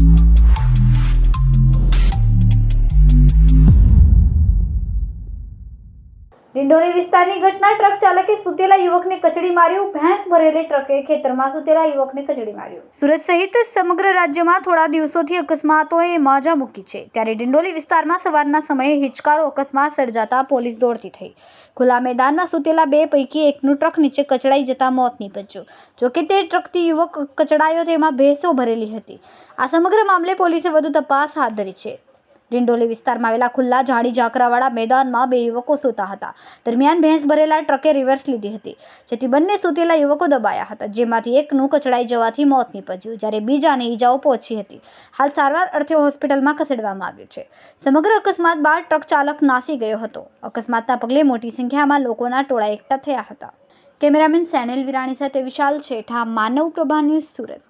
you Dindoli વિસ્તારની ઘટના, truck ચાલકે સુતેલા યુવકને કચડી માર્યું, ભેંસ ભરેલી ટ્રકે ખેતરમાં સુતેલા યુવકને કચડી માર્યો. સુરત સહિત સમગ્ર રાજ્યમાં થોડા દિવસોથી અકસ્માતોએ માજા મૂકી છે. ત્યારે ડિંડોલી વિસ્તારમાં સવારના સમયે હિચકારો અકસ્માત સર્જાતા પોલીસ દોડતી થઈ. ખુલ્લા મેદાનમાં સુતેલા બે પૈકી એકનું ટ્રક નીચે કચડાઈ જતા મોત નીપજ્યું. જોકે તે ટ્રકથી યુવક કચડાયો તેમાં ભેંસો ભરેલી હતી. આ સમગ્ર મામલે પોલીસે વધુ તપાસ હાથ ધરી છે. ડિંડોલી વિસ્તારમાં આવેલા ખુલ્લા ઝાડી ઝાકરાવાળા મેદાનમાં બે યુવકો સૂતા હતા. દરમિયાન ભેંસ ભરેલા ટ્રકે રિવર્સ લીધી હતી, જેથી બંને સૂતેલા યુવકો દબાયા હતા, જેમાંથી એકનું કચડાઈ જવાથી મોત નીપજ્યું, જ્યારે બીજાને ઈજાઓ પહોંચી હતી. હાલ સારવાર અર્થે હોસ્પિટલમાં ખસેડવામાં આવ્યું છે. સમગ્ર અકસ્માત બાદ ટ્રક ચાલક નાસી ગયો હતો. અકસ્માતના પગલે મોટી સંખ્યામાં લોકોના ટોળા એકઠા થયા હતા. કેમેરામેન સેનેલ વિરાણી સાથે વિશાલ છેઠા, માનવ પ્રભા ન્યૂઝ સુરત.